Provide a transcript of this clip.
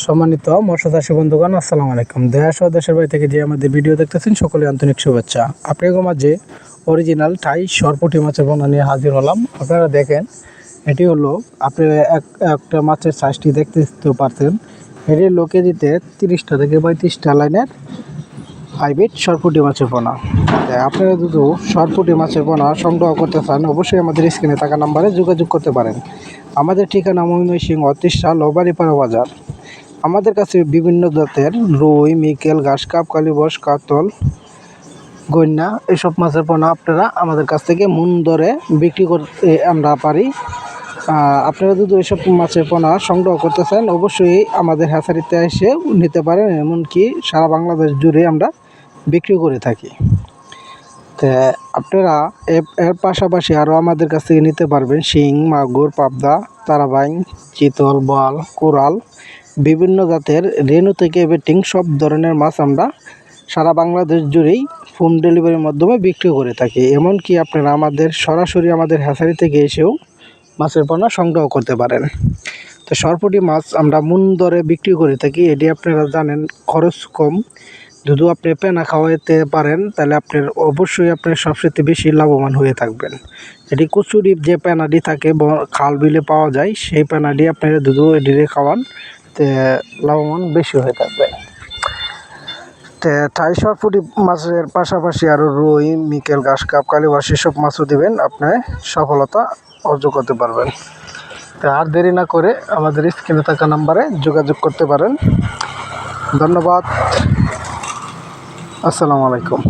সম্মানিত চাষী বন্ধুগণ, আসসালামু আলাইকুম। দেশ ও দেশের বাড়ি থেকে যে আমাদের ভিডিও দেখতেছেন, সকলে আন্তরিক শুভেচ্ছা। আপনাদের মাঝে অরিজিনাল টাই সরপুটি মাছের পোনা নিয়ে হাজির হলাম। আপনারা দেখেন, এটি হলো আপনি এক, একটা মাছের সাইজটি দেখতে পারতেন। এটি লোকে দিতে তিরিশটা থেকে পঁয়ত্রিশটা লাইনের হাইব্রিড সরপুটি মাছের পোনা আপনারা যদি সরপুটি মাছের পোনা সংগ্রহ করতে চান, অবশ্যই আমাদের স্ক্রিনে থাকা নাম্বারে যোগাযোগ করতে পারেন। আমাদের ঠিকানা ময়মনসিংহ অতিশা লোবারিপাড়া বাজার। আমাদের কাছে বিভিন্ন জাতের রুই, মিকেল, ঘাস, কাপ কালিবস কাতল, গন্যা, এসব মাছের পোনা আপনারা আমাদের কাছ থেকে মন দরে বিক্রি করতে আমরা পারি। আপনারা যদি এসব মাছের পোনা সংগ্রহ করতে চান, অবশ্যই আমাদের হ্যাচারিতে এসে নিতে পারেন, এমনকি সারা বাংলাদেশ জুড়ে আমরা বিক্রি করে থাকি। তো আপনারা এর পাশাপাশি আরও আমাদের কাছ থেকে নিতে পারবেন শিং, মাগুর, পাবদা, তারাবাইন, চিতল, বল, কোরাল বিভিন্ন জাতের রেনু থেকে বেটিং সব ধরনের মাছ আমরা সারা বাংলাদেশ জুড়েই হোম ডেলিভারির মাধ্যমে বিক্রি করে থাকি। এমনকি আপনারা আমাদের, সরাসরি আমাদের হ্যাচারি থেকে এসেও মাছের পোনা সংগ্রহ করতে পারেন। তো সরপুটি মাছ আমরা মূল দরে বিক্রি করে থাকি। এটি আপনারা জানেন, খরচ কম। যদি আপনি পেনা খাওয়াইতে পারেন, তাহলে আপনার অবশ্যই আপনার সবচেয়ে বেশি লাভবান হয়ে থাকবেন। এটি কচুরি যে পেনাডি থাকে খাল বিলে পাওয়া যায়, সেই পেনাডি আপনারা দুধু এডিরে খাওয়ান তে লাভবান বেশি হয়ে থাকবে। তে টাই সরপুটি মাছের পাশাপাশি আরও রুই, মিকেল ঘাস, কাপ কালীবাস এসব মাছও দেবেন, আপনি সফলতা অর্জন করতে পারবেন। তো আর দেরি না করে আমাদের স্ক্রিনে থাকা নাম্বারে যোগাযোগ করতে পারেন। ধন্যবাদ। আসসালামু আলাইকুম।